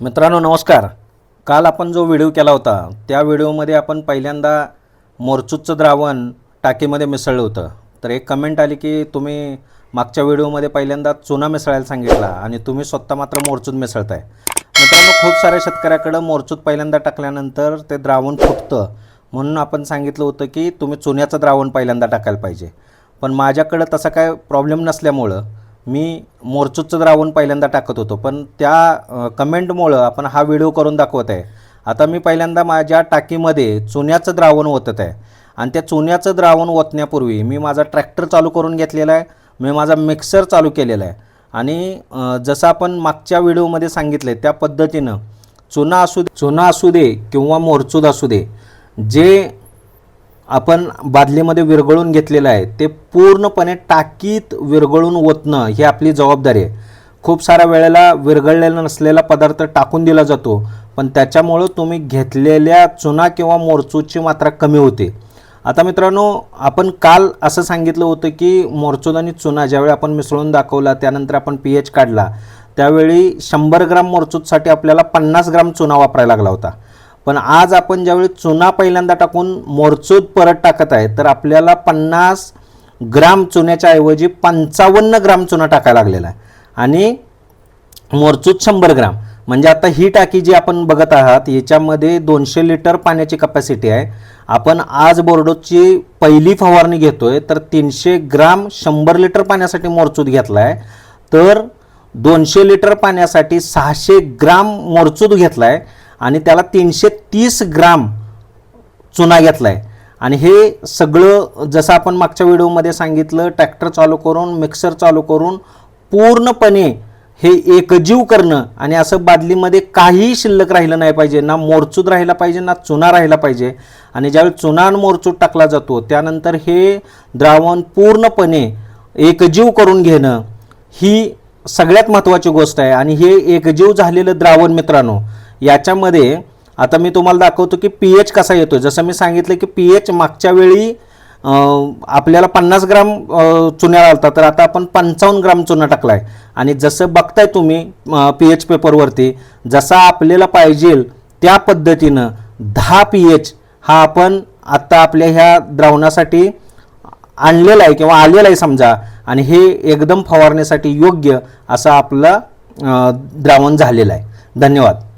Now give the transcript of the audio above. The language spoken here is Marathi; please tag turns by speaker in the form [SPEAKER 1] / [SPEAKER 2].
[SPEAKER 1] मित्रांनो नमस्कार. काल आपण जो व्हिडिओ केला होता त्या व्हिडिओमध्ये आपण पहिल्यांदा मोरचूतचं द्रावण टाकीमध्ये मिसळलं होतं. तर एक कमेंट आली की तुम्ही मागच्या व्हिडिओमध्ये पहिल्यांदा चुना मिसळायला सांगितला आणि तुम्ही स्वतः मात्र मोरचूत मिसळताय. मित्रांनो खूप साऱ्या शेतकऱ्याकडं मोरचूत पहिल्यांदा टाकल्यानंतर ते द्रावण फुटतं. म्हणून आपण सांगितलं होतं की तुम्ही चुन्याचं द्रावण पहिल्यांदा टाकायला पाहिजे. पण माझ्याकडं तसा काय प्रॉब्लेम नसल्यामुळं मी मोरचूतचं द्रावण पहिल्यांदा टाकत होतो पण त्या कमेंटमुळं आपण हा व्हिडिओ करून दाखवत आहे. आता मी पहिल्यांदा माझ्या टाकीमध्ये चुन्याचं द्रावण ओतत आहे. आणि त्या चुन्याचं द्रावण ओतण्यापूर्वी मी माझा ट्रॅक्टर चालू करून घेतलेला आहे मी माझा मिक्सर चालू केलेला आहे. आणि जसं आपण मागच्या व्हिडिओमध्ये सांगितलं आहे त्या पद्धतीनं चुना असू दे चुना असू दे किंवा मोरचूद असू दे जे आपण बादलीमध्ये विरघळून घेतलेलं आहे. ते पूर्णपणे टाकीत विरघळून ओतणं ही आपली जबाबदारी आहे. खूप साऱ्या वेळेला विरघळलेला नसलेला पदार्थ टाकून दिला जातो पण त्याच्यामुळं तुम्ही घेतलेल्या चुना किंवा मोरचूची मात्रा कमी होते. आता मित्रांनो आपण काल असं सांगितलं होतं की मोरचूद आणि चुना ज्यावेळी आपण मिसळून दाखवला त्यानंतर आपण पी एच काढला त्यावेळी शंभर ग्राम मोरचूदसाठी आपल्याला पन्नास ग्राम चुना वापरायला लागला होता. पण आज आपण ज्यावेळी चुना पहिल्यांदा टाकून मोरचूद परत टाकत आहे तर आपल्याला पन्नास ग्राम चुन्याच्या ऐवजी पंचावन्न ग्राम चुना टाकायला लागलेला आहे. आणि मोरचूद शंभर ग्राम. म्हणजे आता ही टाकी जी आपण बघत आहात याच्यामध्ये दोनशे लिटर पाण्याची कपॅसिटी आहे. आपण आज बोर्डोची पहिली फवारणी घेतोय तर तीनशे ग्राम शंभर लिटर पाण्यासाठी मोरचूद घेतला आहे तर दोनशे लिटर पाण्यासाठी सहाशे ग्राम मोरचूद घेतला आहे आणि त्याला तीनशे तीस ग्राम चुना घेतला आहे आणि हे सगळं जसं आपण मागच्या व्हिडिओमध्ये सांगितलं ट्रॅक्टर चालू करून मिक्सर चालू करून पूर्णपणे हे एकजीव करणं आणि असं बादलीमध्ये काहीही शिल्लक राहिलं नाही पाहिजे. ना मोरचूद राहिला पाहिजे ना चुना राहिला पाहिजे. आणि ज्यावेळी चुना आणि मोरचूद टाकला जातो त्यानंतर हे द्रावण पूर्णपणे एकजीव करून घेणं ही सगळ्यात महत्त्वाची गोष्ट आहे. आणि हे एकजीव झालेलं द्रावण मित्रांनो याच्यामध्ये आता मी तुम्हाला दाखवतो की पी एच कसा येतो जसं मी सांगितलं की पी एच मागच्या वेळी आपल्याला पन्नास ग्राम चुन्या आलता तर आता आपण पंचावन्न ग्राम चुना टाकला आहे आणि जसं बघताय तुम्ही पी एच पेपरवरती जसा आपल्याला पाहिजे त्या पद्धतीनं दहा पी एच हा आपण आत्ता आपल्या ह्या द्रावणासाठी आणलेला आहे किंवा आलेला आहे समजा. आणि हे एकदम फवारण्यासाठी योग्य असं आपलं द्रावण झालेलं आहे. धन्यवाद.